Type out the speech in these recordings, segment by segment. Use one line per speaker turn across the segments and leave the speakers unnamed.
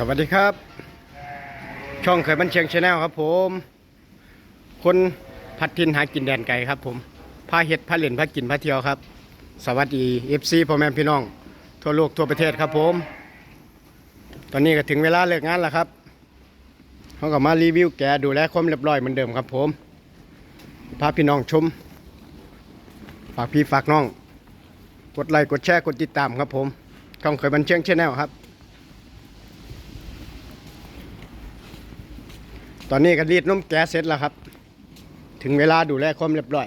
สวัสดีครับ ช่องเคยบันเชียงชาแนลครับผม คนพัดทินหากินแดนไก่ครับผมพาเห็ดพาเล่นพากินพาเที่ยวครับ สวัสดีเอฟซีพ่อแม่พี่น้อง ทั่วโลกทั่วประเทศครับผม ตอนนี้ก็ถึงเวลาเลิกงานแล้วครับเขาก็มารีวิวแกดูแลความเรียบร้อยเหมือนเดิมครับผมพาพี่น้องชม ฝากพี่ฝากน้อง กดไลค์กดแชร์กดติดตามครับผมช่องเคยบันเชียงชาแนลครับ ตอนนี้ก็รีดนมแก๊สเสร็จแล้วครับ ถึงเวลาดูแลความเรียบร้อย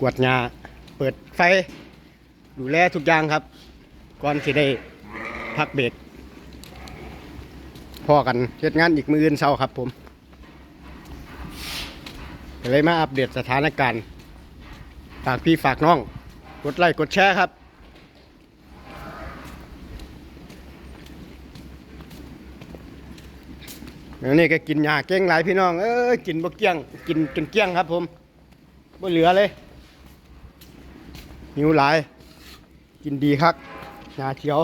กวดหญ้าเปิดไฟ ดูแลทุกอย่างครับ ก่อนที่ได้พักเบรกพอกันเฮ็ดงานอีกมืออื่นเช้าครับผมเลยมาอัปเดตสถานการณ์ ฝากพี่ฝากน้อง กดไลค์กดแชร์ครับ นี่ก็กินยาเก้งหลายพี่น้อง เอ้ยกินบ่เกี้ยง กินจนเกี้ยงครับผมบ่เหลือเลย หิวหลาย กินดีครับยาเขียว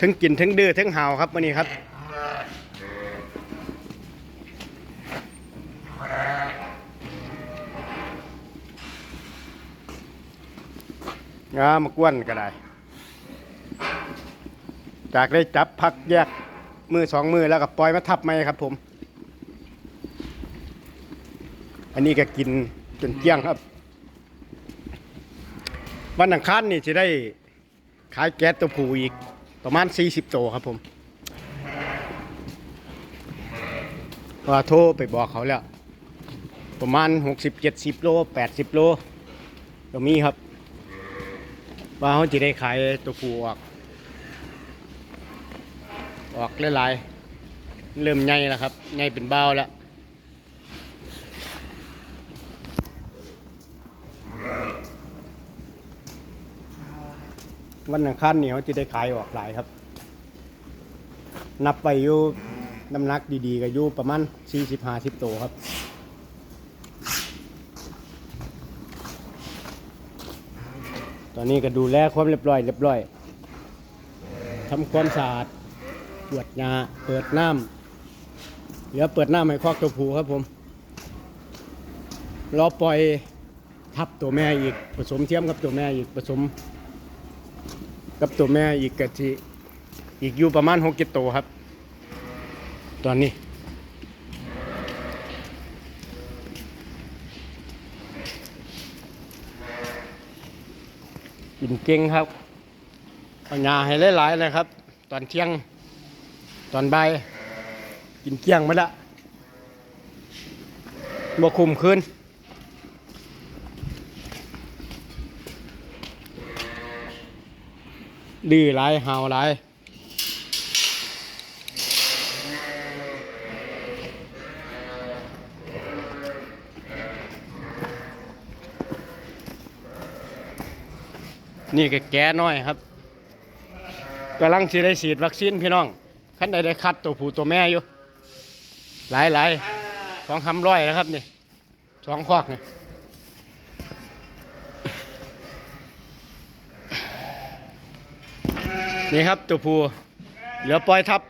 ทั้งกินทั้งดื้อทั้งเห่าครับวันนี้ครับงามากวนก็ได้ จากได้จับพักแยกมือสองมือแล้วก็ปล่อยมาทับไหมครับผม อันนี้ก็กินจนเกลี้ยงครับ วันอังคารนี่จะได้ขายแก๊สตัวผูอีกประมาณ 40ตัวครับผมว่าโทรไปบอกเขาแล้ว ประมาณ 60-70 โล 80 โลก็มีครับ ว่าเขาจะได้ขายตัวผูออก ออกหลายๆเริ่มใหญ่แล้วครับใหญ่เป็นเบ้าแล้ววันอังคารนี่เขาจะได้ขายออกหลายครับ นับไปอยู่น้ำหนักดีๆก็อยู่ประมาณ40-50โตวครับตอนนี้ก็ดูแลความเรียบร้อยเรียบร้อยทำความสะอาด วจยาเปิดน้ำเหลือเปิดน้ำให้คอกตัวผูครับผมรอปล่อยทับตัวแม่อีกผสมเทียมกับตัวแม่อีกผสม กับตัวแม่อีกกะทิอีกอยู่ประมาณหกเจ็ดตัวครับ ตอนนี้กินเก่งครับเอาหญ้าให้หลายๆเลยครับ ตอนเที่ยง ตอนบ่ายกินเกลี้ยงมาละบ่คุมคืนดื้อหลายห่าวหลายนี่ก็แก่น้อยครับกำลังสิได้ฉีดวัคซีนพี่น้อง ขั้นใดได้คัดตัวผู้ตัวแม่อยู่ หลายหลายสองคำร้อยนะครับนี่สองคอกนี่นี่ครับตัวผู้เหลือปล่อยทับ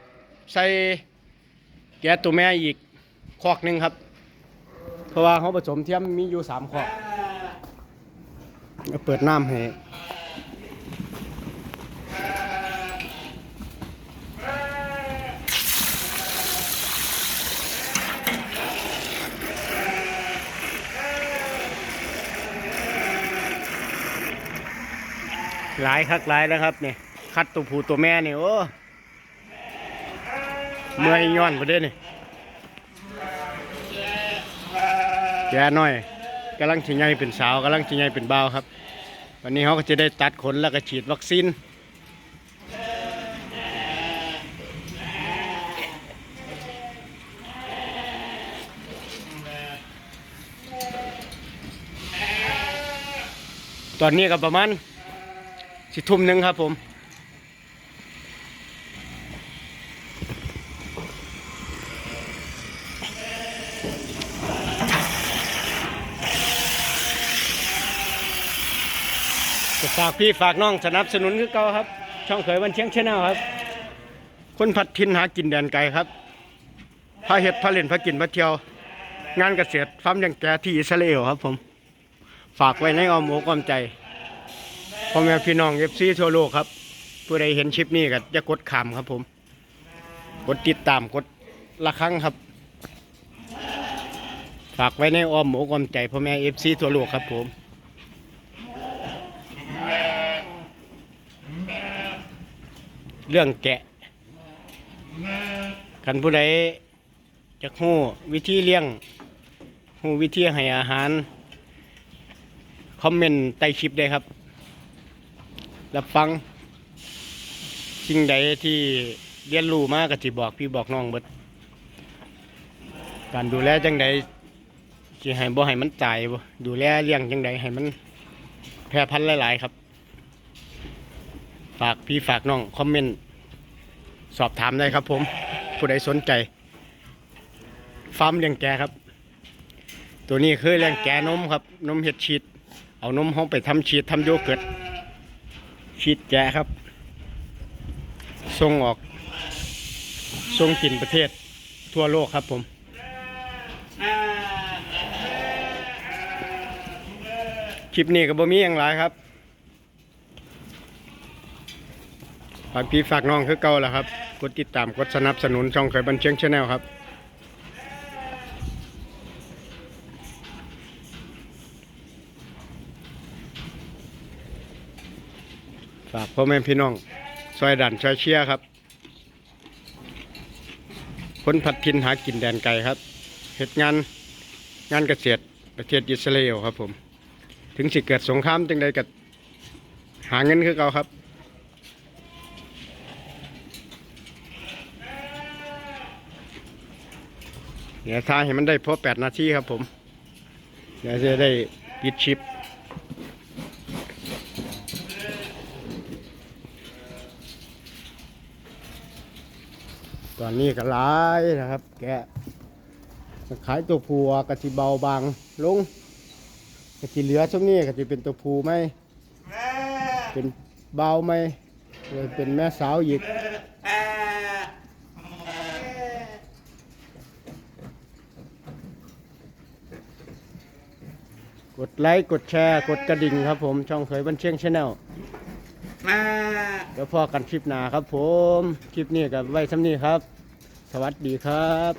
ใส่แกตัวแม่อีกคอกหนึ่งครับ เพราะว่าเขาผสมเทียมมีอยู่สามคอกเปิดน้ำให้ หลายคักหลายแล้วครับเนี่ยคัดตัวผู้ตัวแม่นี่โอ้เมื่อยย้อนประเด็นนี่แกน้อยกำลังชิงใหญ่เป็นสาวกำลังชิงใหญ่เป็นบ่าวครับ วันนี้เขาก็จะได้ตัดขนแล้วก็ฉีดวัคซีนตอนนี้ก็ประมาณ สิทุ่มหนึ่งครับผมฝากพี่ฝากน้องสนับสนุนคือเก่าครับ ช่องเขยวันเชียงชแนลครับ คนพัดทินหากินแดนไกลครับพาเห็ดพาเล่นพากินพาเที่ยว งานเกษตรฟาร์มยังแก่ที่อิสราเอลครับผม ฝากไว้ในอ้อมอกอ้อมใจ พ่อแม่พี่น้องเอฟซีทั่วโลกครับผู้ใดเห็นชิปนี้ก็จะกดขามครับผม กดติดตามกดละครั้งครับ ฝากไว้ในอ้อมอกอ้อมใจพ่อแม่เอฟซีทั่วโลกครับผมเรื่องแกะกันผู้ใดจะหู้วิธีเลี้ยงหู้วิธีให้อาหาร คอมเมนต์ใต้คลิปได้ครับ รับฟัง สิ่งใดที่เรียนรู้มากก็สิบอกพี่บอกน้องเบิดการดูแลจังใดสิให้บ่ให้มันตายบ่ดูแลเลี้ยงจังใดให้มันแพร่พันธุ์หลายๆครับ ฝากพี่ฝากน้องคอมเมนต์สอบถามได้ครับผม ผู้ใดสนใจฟาร์มเลี้ยงแกะครับ ตัวนี้คือเลี้ยงแกะนมครับ นมเห็ดชีดเอานมห้องไปทำชีดทำโยเกิร์ต ชีดแกะครับส่งออกส่งกินประเทศทั่วโลกครับผม คลิปนี้ก็บ่มีอย่างไรครับฝากพี่ฝากน้องคือเก่าแหละครับ กดติดตามกดสนับสนุนช่องเคยบันเชียงชาแนลครับ ฝากพ่อแม่พี่น้องซอยดันซอยเชียครับ คนผัดทินหากินแดนไกลครับเหตุงานงานเกษตรประเทศอิสราเอลครับผม ถึงสิเกิดสงครามจังใดกับหาเงินคือเก่าครับเดี๋ยวท้าให้มันได้พอแปดนาทีครับผม เดี๋ยวจะได้ปิดชิป ตอนนี้ก็หลายนะครับ แกะขายตัวผัวกะทิเบาบางลงกะทิเหลือช่วงนี้กะทิเป็นตัวผูไหมเป็นเบาไหมหรือเป็นแม่สาวอีกกดไลค์ กดแชร์ กดกระดิ่งครับผม ช่องเผยบันเชียงชาแนล เดี๋ยวพอกันคลิปหน้าครับผม คลิปนี้กับไว้ซ้ำนี้ครับ สวัสดีครับ